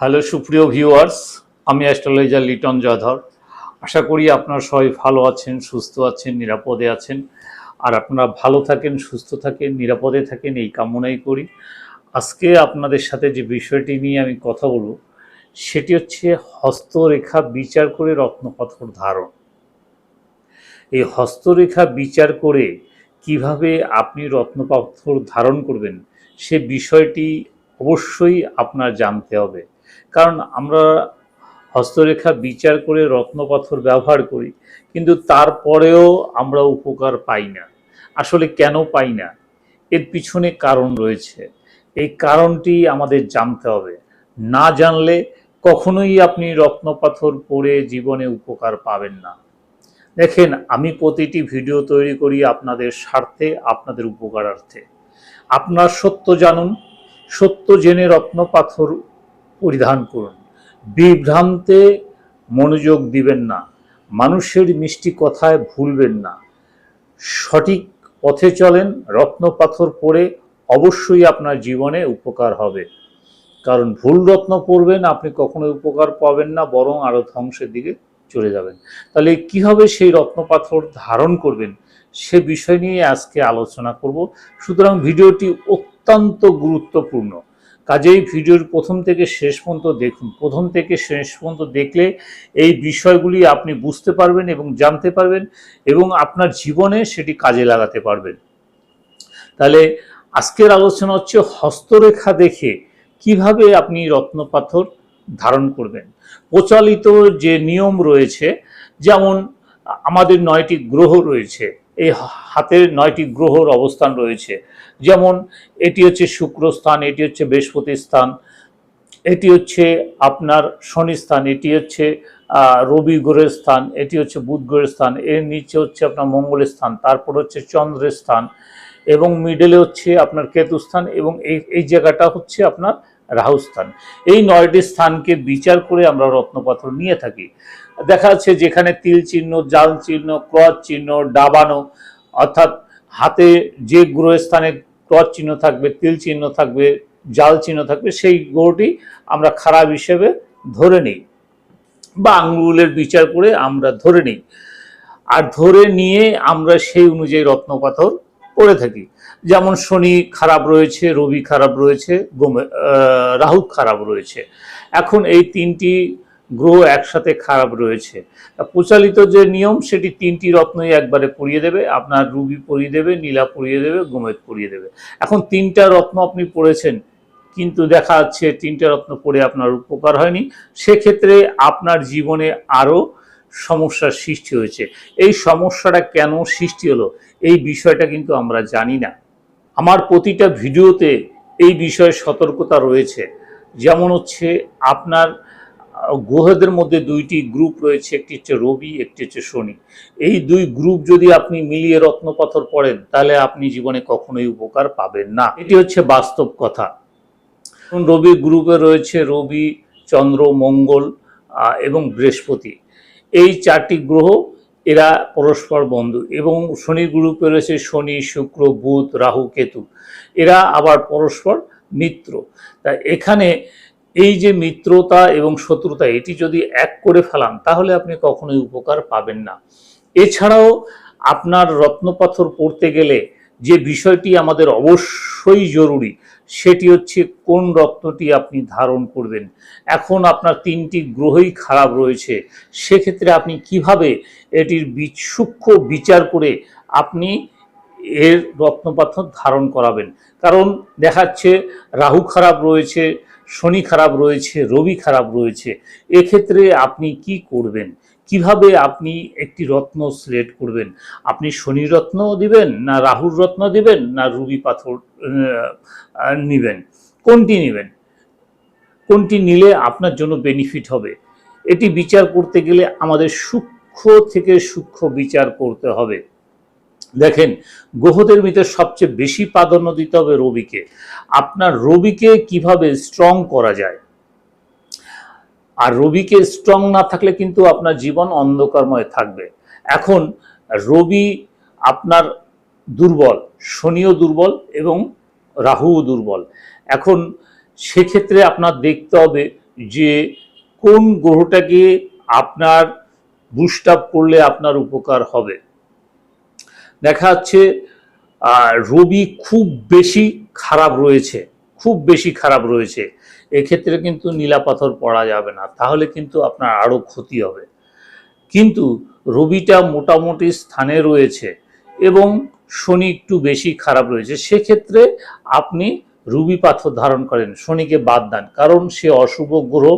Hello, সুপ্রিয় viewers, আমি astrologer Liton Joydhar. আশা করি আপনারা সবাই ভালো আছেন, সুস্থ আছেন, নিরাপদে আছেন। আর আপনারা ভালো থাকেন, সুস্থ থাকেন, নিরাপদে থাকেন, এই কামনাই করি। আজকে আপনাদের সাথে যে বিষয়টি নিয়ে আমি কথা বলব, সেটি হচ্ছে হস্তরেখা বিচার করে রত্নপাথর ধারণ। এই হস্তরেখা বিচার করে কীভাবে আপনি রত্নপাথর ধারণ করবেন, সে বিষয়টি অবশ্যই আপনার জানতে হবে। কারণ আমরা হস্তরেখা বিচার করে রত্নপাথর ব্যবহার করি, কিন্তু তারপরেও আমরা উপকার পাই না। আসলে কেন পাই না? এর পিছনে কারণ রয়েছে। এই কারণটি আমাদের জানতে হবে। না জানলে কখনোই আপনি রত্নপাথর পরে জীবনে উপকার পাবেন না। দেখেন, আমি প্রতিটি ভিডিও তৈরি করি আপনাদের স্বার্থে, আপনাদের উপকারার্থে। আপনার সত্য জানুন। সত্য জেনে রত্নপাথর পরিধান করুন। বিভ্রান্তে মনোযোগ দিবেন না। মানুষের মিষ্টি কথায় ভুলবেন না। সঠিক পথে চলেন, রত্ন পাথর পরে অবশ্যই আপনার জীবনে উপকার হবে। কারণ ভুল রত্ন পরবেন আপনি কখনো উপকার পাবেন না, বরং আরও ধ্বংসের দিকে চলে যাবেন। তাহলে কীভাবে সেই রত্ন পাথর ধারণ করবেন? সে বিষয় নিয়ে আজকে আলোচনা করব। সুতরাং ভিডিওটি অত্যন্ত গুরুত্বপূর্ণ। কাজেই ভিডিওর প্রথম থেকে শেষ পর্যন্ত দেখুন। প্রথম থেকে শেষ পর্যন্ত দেখলে এই বিষয়গুলি আপনি বুঝতে পারবেন এবং জানতে পারবেন এবং আপনার জীবনে সেটি কাজে লাগাতে পারবেন। তাহলে আজকের আলোচনা হচ্ছে হস্তরেখা দেখে কীভাবে আপনি রত্নপাথর ধারণ করবেন। প্রচলিত যে নিয়ম রয়েছে, যেমন আমাদের নয়টি গ্রহ রয়েছে এই হাতের নয়টি গ্রহর অবস্থান রয়েছে। যেমন, এটি হচ্ছে শুক্র স্থান, এটি হচ্ছে বৃহস্পতি স্থান, এটি হচ্ছে আপনার শনি স্থান, এটি হচ্ছে রবি গ্রহের স্থান, এটি হচ্ছে বুধ গ্রহের স্থান, এর নিচে হচ্ছে আপনার মঙ্গলের স্থান, তারপর হচ্ছে চন্দ্রের স্থান এবং মিডলে হচ্ছে আপনার কেতু স্থান এবং এই এই জায়গাটা হচ্ছে আপনার রাহু স্থান। এই নয়টি স্থানকে বিচার করে আমরা রত্নপাত্র নিয়ে থাকি। দেখা যাচ্ছে যেখানে তিল চিহ্ন, জাল চিহ্ন ক্রস চিহ্ন, ডাবানো, অর্থাৎ হাতে যে গ্রহস্থানে ক্রস চিহ্ন থাকবে, তিল চিহ্ন থাকবে, জাল চিহ্ন থাকবে, সেই গ্রহটি আমরা খারাপ হিসেবে ধরে নিই বা আঙ্গুলের বিচার করে আমরা ধরে নিই। আর ধরে নিয়ে আমরা সেই অনুযায়ী রত্নপাথর করে থাকি। যেমন শনি খারাপ রয়েছে, রবি খারাপ রয়েছে রাহু খারাপ রয়েছে। এখন এই তিনটি গ্রহ একসাথে খারাপ রয়েছে। প্রচলিত যে নিয়ম, সেটি তিনটি রত্নই একবারে পরিয়ে দেবে। আপনার রুবি পরিয়ে দেবে, নীলা পরিয়ে দেবে, গোমেদ পরিয়ে দেবে। এখন তিনটা রত্ন আপনি পড়েছেন, কিন্তু দেখা যাচ্ছে তিনটা রত্ন পড়ে আপনার উপকার হয়নি। সেক্ষেত্রে আপনার জীবনে আরও সমস্যার সৃষ্টি হয়েছে। এই সমস্যাটা কেন সৃষ্টি হলো, এই বিষয়টা কিন্তু আমরা জানি না। আমার প্রতিটা ভিডিওতে এই বিষয়ে সতর্কতা রয়েছে। যেমন হচ্ছে আপনার গ্রহদের মধ্যে দুইটি গ্রুপ রয়েছে, একটি হচ্ছে রবি, একটি হচ্ছে শনি। এই দুই গ্রুপ যদি আপনি মিলিয়ে রত্নপাথর পড়েন, তাহলে আপনি জীবনে কখনোই উপকার পাবেন না। এটি হচ্ছে বাস্তব কথা। রবি গ্রুপে রয়েছে রবি, চন্দ্র, মঙ্গল এবং বৃহস্পতি। এই চারটি গ্রহ এরা পরস্পর বন্ধু এবং শনি গ্রুপে রয়েছে শনি, শুক্র, বুধ, রাহু, কেতু। এরা আবার পরস্পর মিত্র। তা এখানে এই যে মিত্রতা এবং শত্রুতা, এটি যদি এক করে ফেলান, তাহলে আপনি কখনোই উপকার পাবেন না। এছাড়াও আপনার রত্নপাথর পড়তে গেলে যে বিষয়টি আমাদের অবশ্যই জরুরি, সেটি হচ্ছে কোন রত্নটি আপনি ধারণ করবেন। এখন আপনার তিনটি গ্রহই খারাপ রয়েছে, সেক্ষেত্রে আপনি কীভাবে এটির সূক্ষ্ম বিচার করে আপনি এর রত্নপাথর ধারণ করাবেন? কারণ দেখাচ্ছে রাহু খারাপ রয়েছে শনি খারাপ রয়েছে, রবি খারাপ রয়েছে, এক্ষেত্রে আপনি কি করবেন? কীভাবে আপনি একটি রত্ন সিলেক্ট করবেন? আপনি শনি রত্ন দিবেন না রাহুর রত্ন দিবেন না রুবি পাথর নেবেন? কোনটি নেবেন? কোনটি নিলে আপনার জন্য বেনিফিট হবে? এটি বিচার করতে গেলে আমাদের সূক্ষ্ম থেকে সূক্ষ্ম বিচার করতে হবে। দেখেন গ্রহদের ভিতরে সবচেয়ে বেশি প্রাধান্য দিতে হবে রবিকে। আপনার রবিকে কীভাবে স্ট্রং করা যায়? আর রবিকে স্ট্রং না থাকলে কিন্তু আপনার জীবন অন্ধকারময় থাকবে। এখন, রবি আপনার দুর্বল, শনিও দুর্বল এবং রাহুও দুর্বল। এখন, সেক্ষেত্রে আপনার দেখতে হবে যে, কোন গ্রহটাকে আপনার বুস্ট আপ করলে আপনার উপকার হবে। দেখা যাচ্ছে রবি খুব বেশি খারাপ রয়েছে, খুব বেশি খারাপ রয়েছে। এক্ষেত্রে কিন্তু নীলা পাথর পড়া যাবে না, তাহলে কিন্তু আপনার আরও ক্ষতি হবে। কিন্তু রবিটা মোটামুটি স্থানে রয়েছে এবং শনি একটু বেশি খারাপ রয়েছে, সেক্ষেত্রে আপনি রুবি পাথর ধারণ করেন, শনিকে বাদ দেন, কারণ সে অশুভ গ্রহ,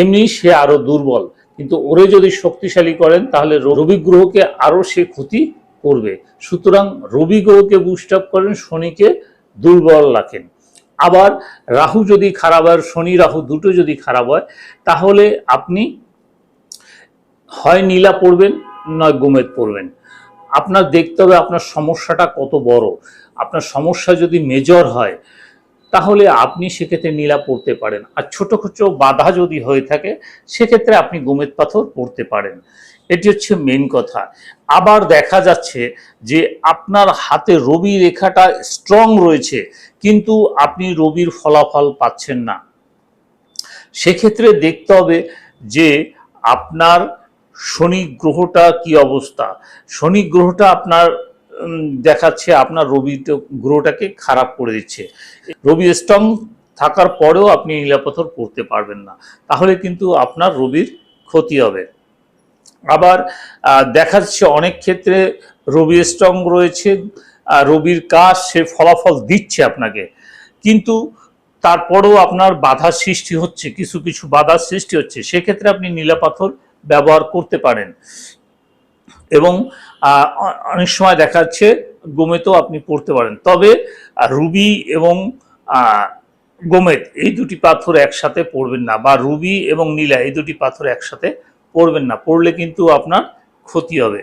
এমনি সে আরও দুর্বল। কিন্তু ওরে যদি শক্তিশালী করেন, তাহলে রবি গ্রহকে আরও সে ক্ষতি করবে। সুতরাং রবি গ্রহকে বুস্ট আপ করেন, শনিকে দুর্বল রাখেন। আবার রাহু যদি খারাপ হয়, শনি রাহু দুটো যদি খারাপ হয়, তাহলে আপনি হয় নীলা পড়বেন, নয় গোমেদ পড়বেন। আপনার দেখতে হবে আপনার সমস্যাটা কত বড়। আপনার সমস্যা যদি মেজর হয়, তাহলে আপনি সেক্ষেত্রে নীলা পড়তে পারেন। আর ছোটো ছোট বাধা যদি হয়ে থাকে, সেক্ষেত্রে আপনি গোমেদ পাথর পড়তে পারেন। এটি হচ্ছে মেন কথা। আবার দেখা যাচ্ছে যে আপনার হাতে রবি রেখাটা স্ট্রং রয়েছে, কিন্তু আপনি রবির ফলাফল পাচ্ছেন না। সেক্ষেত্রে দেখতে হবে যে আপনার শনি গ্রহটা কি অবস্থা। শনি গ্রহটা আপনার দেখাচ্ছে আপনার রবি গ্রহটাকে খারাপ করে দিচ্ছে। রবি স্ট্রং থাকার পরেও আপনি নীলাপথর পড়তে পারবেন না। তাহলে কিন্তু আপনার রবির ক্ষতি হবে। আবার দেখা যাচ্ছে অনেক ক্ষেত্রে রবি স্ট্রং রয়েছে রবির কাজ সে ফলাফল দিচ্ছে আপনাকে। কিন্তু তারপরেও আপনার বাধা সৃষ্টি হচ্ছে, কিছু কিছু বাধার সৃষ্টি হচ্ছে, সেক্ষেত্রে আপনি নীলাপাথর ব্যবহার করতে পারেন। এবং অনেক সময় দেখা যাচ্ছে গোমেতেও আপনি পড়তে পারেন। তবে রুবি এবং গোমেত এই দুটি পাথর একসাথে পড়বেন না, বা রুবি এবং নীলা এই দুটি পাথর একসাথে পড়বেন না, পড়লে কিন্তু আপনার ক্ষতি হবে।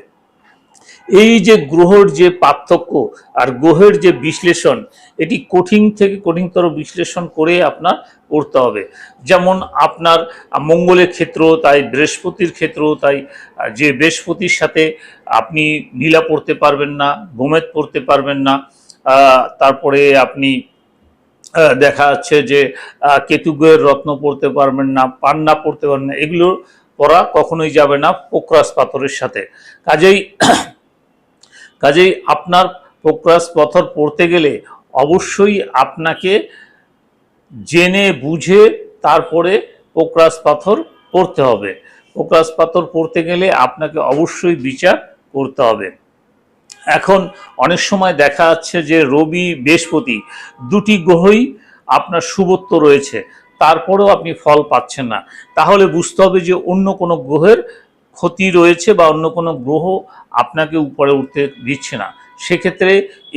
এই যে গ্রহর যে পার্থক্য আর গ্রহের যে বিশ্লেষণ, এটি কঠিন থেকে কঠিনতর বিশ্লেষণ করে আপনার করতে হবে। যেমন আপনার মঙ্গলের ক্ষেত্র, তাই বৃহস্পতির ক্ষেত্র, তাই যে বৃহস্পতির সাথে আপনি নীলা পড়তে পারবেন না, গোমেদ পড়তে পারবেন না তারপরে আপনি দেখা যাচ্ছে যে কেতুগ্রহের রত্ন পড়তে পারবেন না, পান্না পড়তে পারবেন না, এগুলো পড়া কখনোই যাবে না পোকরাস পাথরের সাথে। কাজেই কাজেই আপনার পোকরাস পাথর পড়তে গেলে অবশ্যই আপনাকে জেনে বুঝে তারপরে পোকরাস পাথর পড়তে হবে। পোকরাস পাথর পড়তে গেলে আপনাকে অবশ্যই বিচার করতে হবে। এখন অনেক সময় দেখা যাচ্ছে যে রবি বৃহস্পতি, দুটি গ্রহই আপনার শুভত্ব রয়েছে। তারপরেও আপনি ফল পাচ্ছেন না। তাহলে বুঝতে হবে যে অন্য কোনো গ্রহের ক্ষতি রয়েছে বা অন্য কোনো গ্রহ আপনাকে উপরে উঠতে দিচ্ছে না। সেক্ষেত্রে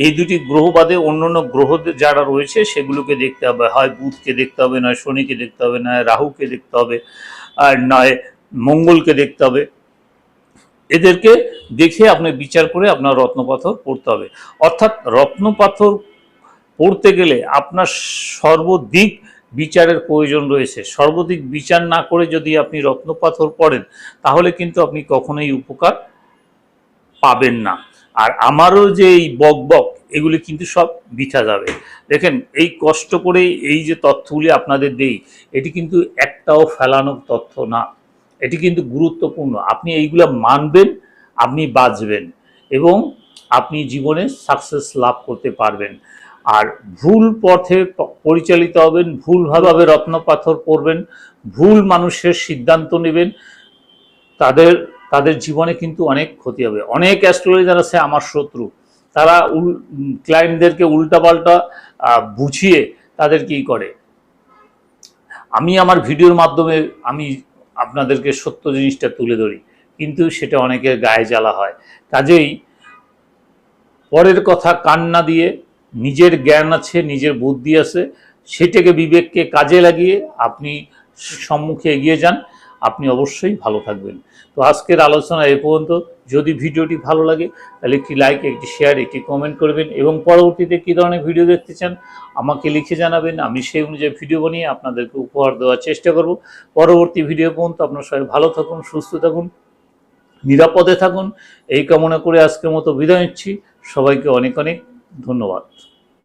এই দুটি গ্রহ বাদে অন্য অন্য গ্রহ যারা রয়েছে সেগুলোকে দেখতে হবে। হয় বুধকে দেখতে হবে, নয় শনিকে দেখতে হবে, নয় রাহুকে দেখতে হবে, আর নয় মঙ্গলকে দেখতে হবে। এদেরকে দেখে আপনি বিচার করে আপনার রত্নপাথর পড়তে হবে। অর্থাৎ রত্নপাথর পড়তে গেলে আপনার সর্বদিক বিচারের প্রয়োজন রয়েছে। সর্বদিক বিচার না করে যদি আপনি রত্নপাথর পড়েন, তাহলে কিন্তু আপনি কখনোই উপকার পাবেন না। আর আমারও যে এই বক বক, এগুলি কিন্তু সব বিঠা যাবে। দেখেন, এই কষ্ট করে এই যে তথ্যগুলি আপনাদের দেই, এটি কিন্তু একটাও ফেলানোর তথ্য না। এটি কিন্তু গুরুত্বপূর্ণ। আপনি এইগুলো মানবেন, আপনি বাঁচবেন এবং আপনি জীবনে সাকসেস লাভ করতে পারবেন। আর ভুল পথে পরিচালিত হবেন, ভুলভাবে রত্নপাথর পড়বেন ভুল মানুষের সিদ্ধান্ত নেবেন, তাদের তাদের জীবনে কিন্তু অনেক ক্ষতি হবে। অনেক অ্যাস্ট্রোলজার আছে, আমার শত্রু, তারা উল ক্লায়েন্টদেরকে উল্টাপাল্টা বুঝিয়ে তাদের কি করে। আমি আমার ভিডিওর মাধ্যমে আমি আপনাদেরকে সত্য জিনিসটা তুলে ধরি, কিন্তু সেটা অনেকের গায়ে জ্বালা হয়। কাজেই পরের কথা কান্না দিয়ে নিজের জ্ঞান আছে, নিজের বুদ্ধি আছে, সেটাকে বিবেককে কাজে লাগিয়ে আপনি সম্মুখে এগিয়ে যান। আপনি অবশ্যই ভালো থাকবেন। তো আজকের আলোচনা এ পর্যন্ত। যদি ভিডিওটি ভালো লাগে, তাহলে একটি লাইক একটি শেয়ার একটি কমেন্ট করবেন এবং পরবর্তীতে কী ধরনের ভিডিও দেখতে চান, আমাকে লিখে জানাবেন। আমি সেই অনুযায়ী ভিডিও বানিয়ে আপনাদেরকে উপহার দেওয়ার চেষ্টা করব। পরবর্তী ভিডিও পর্যন্ত আপনার সবাই ভালো থাকুন, সুস্থ থাকুন, নিরাপদে থাকুন। এই কামনা করে আজকের মতো বিদায় নিচ্ছি। সবাইকে অনেক অনেক ধন্যবাদ।